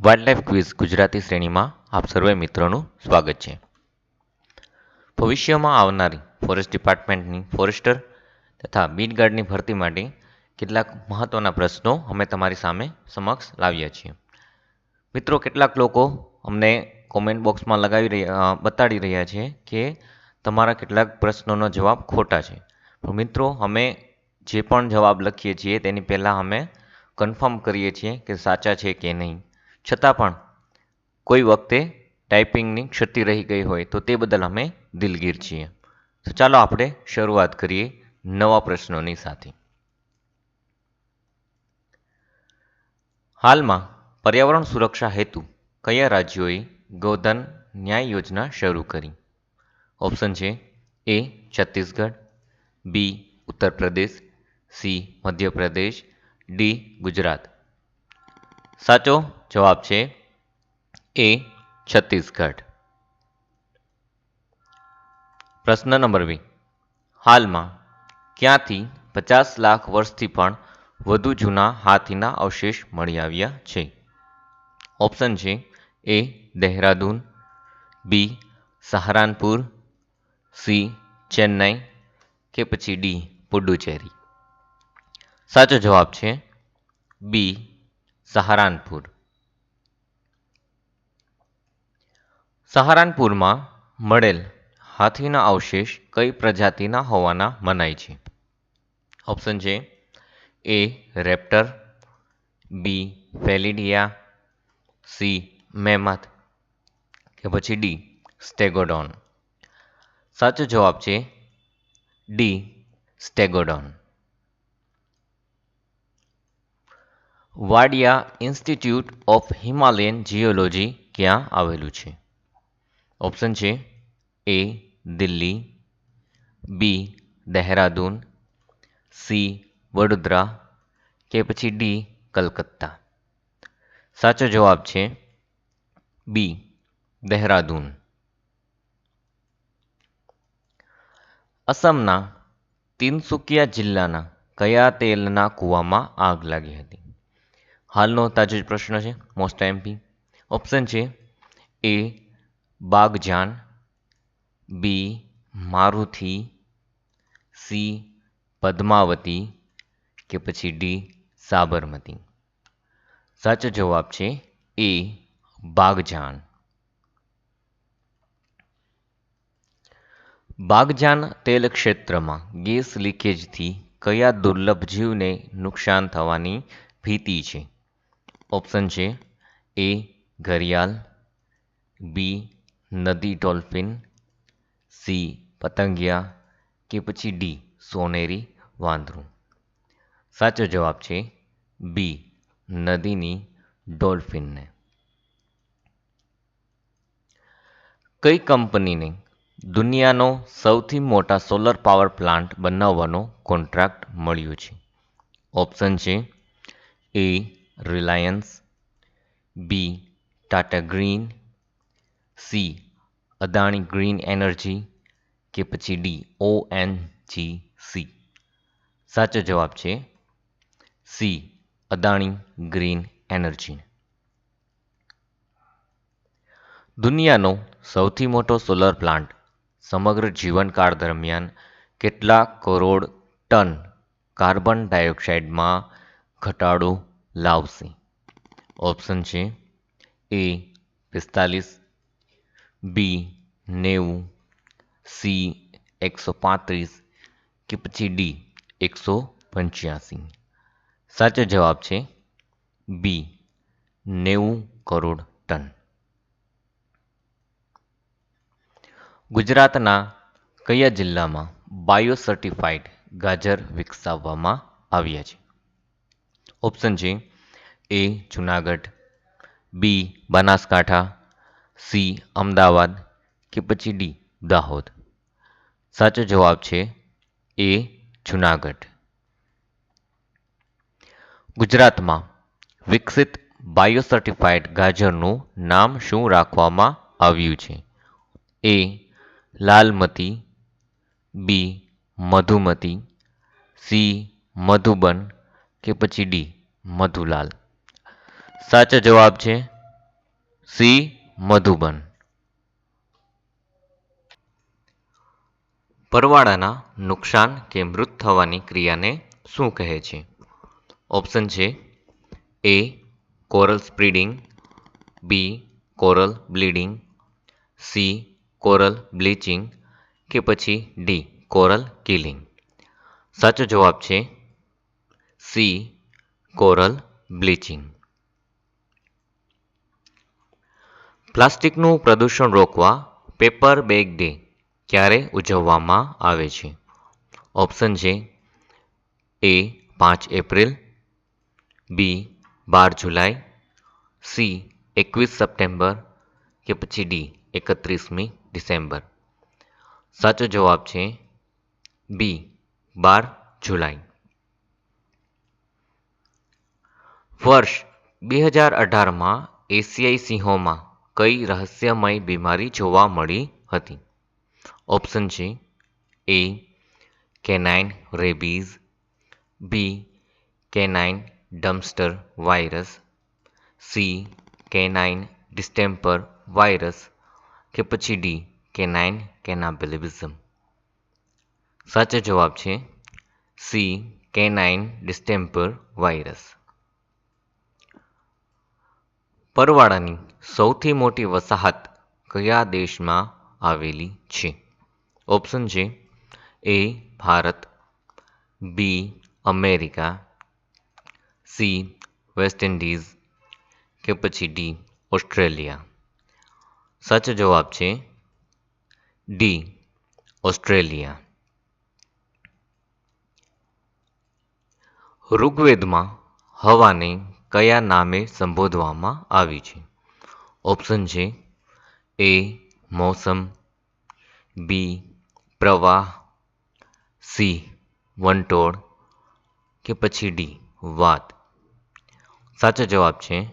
Wildlife quiz Gujarati શ્રેણીમાં આપ સર્વે મિત્રોનું સ્વાગત છે. ભવિષ્યમાં આવનારી ફોરેસ્ટ ડિપાર્ટમેન્ટની ફોરેસ્ટર તથા બીટ ગાર્ડની ભરતી માટે કેટલાક મહત્ત્વના પ્રશ્નો અમે તમારી સામે સમક્ષ લાવ્યા છીએ. મિત્રો, કેટલાક લોકો અમને કોમેન્ટ બોક્સમાં લગાવી રહ્યા બતાડી રહ્યા છે કે તમારા કેટલાક પ્રશ્નોનો જવાબ ખોટા છે. પણ મિત્રો, અમે જે પણ જવાબ લખીએ છીએ તેની પહેલાં અમે કન્ફર્મ કરીએ છીએ કે સાચા છે કે નહીં. છતાં પણ કોઈ વખતે ટાઈપિંગની ક્ષતિ રહી ગઈ હોય તો તે બદલ અમે દિલગીર છીએ. તો ચાલો આપણે શરૂઆત કરીએ નવા પ્રશ્નોની સાથે. હાલમાં પર્યાવરણ સુરક્ષા હેતુ કયા રાજ્યોએ ગોધન ન્યાય યોજના શરૂ કરી? ઓપ્શન છે A Chhattisgarh, B Uttar Pradesh C Madhya Pradesh, D Gujarat. સાચો જવાબ છે એ છત્તીસગઢ. પ્રશ્ન નંબર બી હાલમાં ક્યાંથી પચાસ લાખ વર્ષથી પણ વધુ જૂના હાથીના અવશેષ મળી આવ્યા છે? ઓપ્શન છે A Dehradun, B Saharanpur, C Chennai કે પછી ડી પુડુચેરી. સાચો જવાબ છે બી સહારનપુર. સહારાનપુરમાં મળેલ હાથીના અવશેષ કઈ પ્રજાતિના હોવાના મનાય છે? ઓપ્શન છે એ રેપ્ટર, બી ફેલિડિયા, સી મેમથ કે પછી ડી સ્ટેગોડોન. સાચો જવાબ છે D Stegodon. Wadia institute of Himalayan geology ક્યાં આવેલું છે? ઓપ્શન છે A Delhi, B Dehradun, C Vadodara કે પછી ડી કલકત્તા. સાચો જવાબ છે બી દહેરાદૂન. અસમના તિનસુકિયા જિલ્લાના કયા તેલના કૂવામાં આગ લાગી હતી? હાલનો તાજો જ પ્રશ્ન છે મોસ્ટ એમપી ઓપ્શન છે એ બાગજાન બી મારુથી સી પદ્માવતી કે પછી ડી સાબરમતી. સાચો જવાબ છે એ બાગજાન. બાગજાન તેલ ક્ષેત્રમાં ગેસ લીકેજથી કયા દુર્લભ જીવને નુકસાન થવાની ભીતિ છે? ઓપ્શન છે એ ઘરિયાળ બી નદી ડોલ્ફિન સી પતંગિયા કે પછી ડી સોનેરી વાંદરું. સાચો જવાબ છે બી નદીની ડોલ્ફિનને. કઈ કંપનીને દુનિયાનો સૌથી મોટા સોલર પાવર પ્લાન્ટ બનાવવાનો કોન્ટ્રાક્ટ મળ્યો છે? ઓપ્શન છે A Reliance B Tata green C Adani green energy કે પછી D O N G C સાચો જવાબ છે સી અદાણી ગ્રીન એનર્જી દુનિયાનો સૌથી મોટો સોલર પ્લાન્ટ સમગ્ર જીવનકાળ દરમિયાન કેટલા કરોડ ટન કાર્બન ડાયોક્સાઇડમાં ઘટાડો લાવશે. ઓપ્શન છે એ પિસ્તાલીસ બી નેવું સી એકસો પાંત્રીસ કે પછી ડી એકસો પંચ્યાસી. સાચો જવાબ છે બી નેવું કરોડ ટન. ગુજરાતના કયા જિલ્લામાં બાયો સર્ટિફાઈડ ગાજર વિકસાવવામાં આવ્યા છે? ઓપ્શન છે A Junagadh B Banaskantha C Ahmedabad કે પછી ડી દાહોદ? સાચો જવાબ છે એ જુનાગઢ. ગુજરાતમાં વિકસિત બાયો સર્ટિફાઈડ ગાજરનું નામ શું રાખવામાં આવ્યું છે? A Lalmati B Madhumati C Madhuban કે પછી ડી મધુલાલ? સાચો જવાબ છે સી, મધુબન. પરવાળાના નુકસાન કે મૃત થવાની ક્રિયાને શું કહે છે? ઓપ્શન છે A, coral spreading, B, coral bleeding, C, coral bleaching કે પછી ડી, કોરલ કિલિંગ. સાચો જવાબ છે સી, કોરલ બ્લીચિંગ. પ્લાસ્ટિકનું પ્રદૂષણ રોકવા પેપર બેગ ડે ક્યારે ઉજવવામાં આવે છે? ઓપ્શન છે એ પાંચ એપ્રિલ, બી બાર જુલાઈ, સી એકવીસ સપ્ટેમ્બર કે પછી ડી એકત્રીસમી ડિસેમ્બર. સાચો જવાબ છે બી બાર જુલાઈ. વર્ષ બે હજાર અઢારમાં એશિયાઈ સિંહોમાં કઈ રહસ્યમય બીમારી જોવા મળી હતી? ઓપ્શન છે A canine rabies B canine distemper virus C canine distemper virus કે પછી ડી કેનાઇન કેનાબિલિઝમ સાચો જવાબ છે સી કેનાઇન ડિસ્ટેમ્પર વાયરસ પરવાળાની સૌથી મોટી વસાહત કયા દેશમાં આવેલી છે? ઓપ્શન છે A, Bharat, B, America, C, West Indies કે પછી ડી, ઓસ્ટ્રેલિયા. સાચો જવાબ છે ડી, ઓસ્ટ્રેલિયા. ઋગ્વેદમાં હવાને કયા નામે સંબોધવામાં આવી છે? ઓપ્શન છે એ મોસમ બી પ્રવાહ સી વંટોળ કે પછી ડી વાત. સાચો જવાબ છે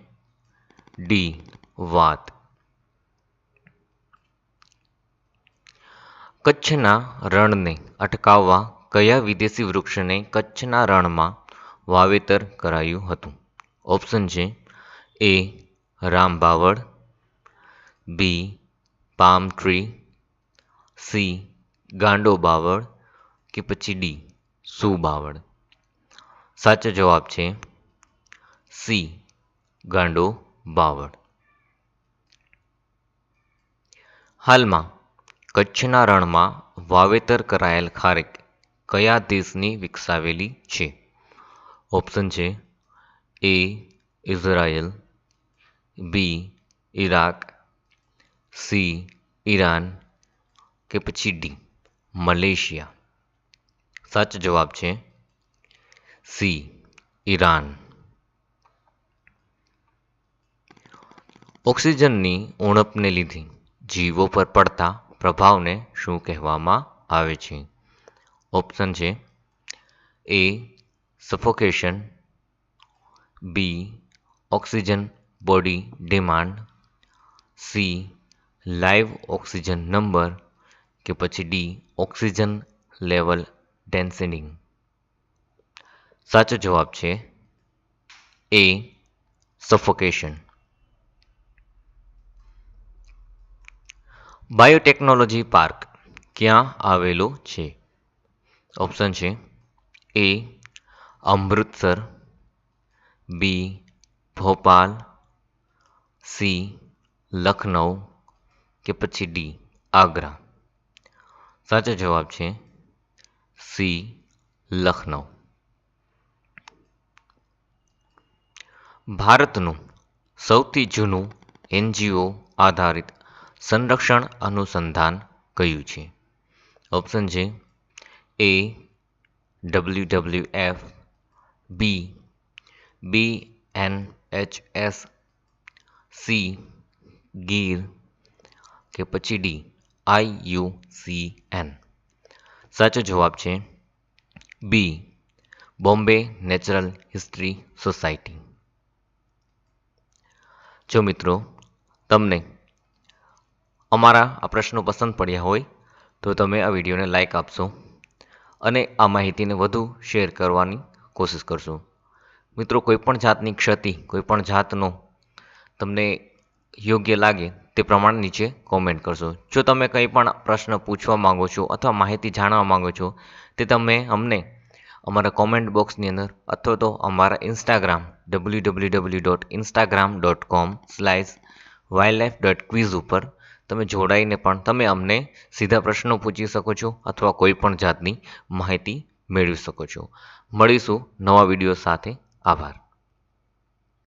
ડી વાત. કચ્છના રણને અટકાવવા કયા વિદેશી વૃક્ષને કચ્છના રણમાં વાવેતર કરાયું હતું? ઓપ્શન છે એ રામ બાવળ, બી પામ ટ્રી, સી ગાંડો બાવળ કે પછી ડી સુ બાવળ. સાચો જવાબ છે સી ગાંડો બાવળ. હાલમાં કચ્છના રણમાં વાવેતર કરાયેલ ખારેક કયા દેશની વિકસાવેલી છે? ઓપ્શન છે A Israel B Iraq C Iran કે પછી ડી મલેશિયા સાચો જવાબ છે સી ઈરાન ઓક્સિજનની ઉણપને લીધે જીવો પર પડતા પ્રભાવને શું કહેવામાં આવે છે? ઓપ્શન છે A suffocation B oxygen body demand C live oxygen number કે પછી ડી ઓક્સિજન લેવલ ડેન્સિનિંગ સાચો જવાબ છે એ સફોકેશન બાયોટેકનોલોજી પાર્ક ક્યાં આવેલો છે ઓપ્શન છે A Amritsar B Bhopal C Lucknow કે પછી ડી આગ્રા? સાચો જવાબ છે સી લખનઉ ભારતનું સૌથી જૂનું એનજીઓ આધારિત સંરક્ષણ અનુસંધાન કયું છે? ઓપ્શન છે A W W F B B N H S C Gir કે પછી D I U C N સાચો જવાબ છે B Bombay natural history society. જો મિત્રો, તમને અમારા આ પ્રશ્નો પસંદ પડ્યા હોય, તો તમે આ વિડીયોને લાઈક આપશો અને આ માહિતીને વધુ શેર કરવાની કોશિશ કરશો. મિત્રો કોઈપણ જાતની ક્ષતિ કોઈપણ જાતનો તમને યોગ્ય લાગે તે પ્રમાણે નીચે કોમેન્ટ કરશો જો તમે કંઈ પણ પ્રશ્ન પૂછવા માંગો છો અથવા માહિતી જાણવા માંગો છો, તે તમે અમને અમારા કોમેન્ટ બોક્સની અંદર અથવા તો અમારા Instagram W W W dot Instagram dot com slice wildlife dot quiz ઉપર તમે જોડાઈને પણ તમે અમને સીધા પ્રશ્નો પૂછી શકો છો અથવા કોઈ પણ જાતની માહિતી મેળવી શકો છો. મળીશું નવા વીડિયો સાથે. આભાર.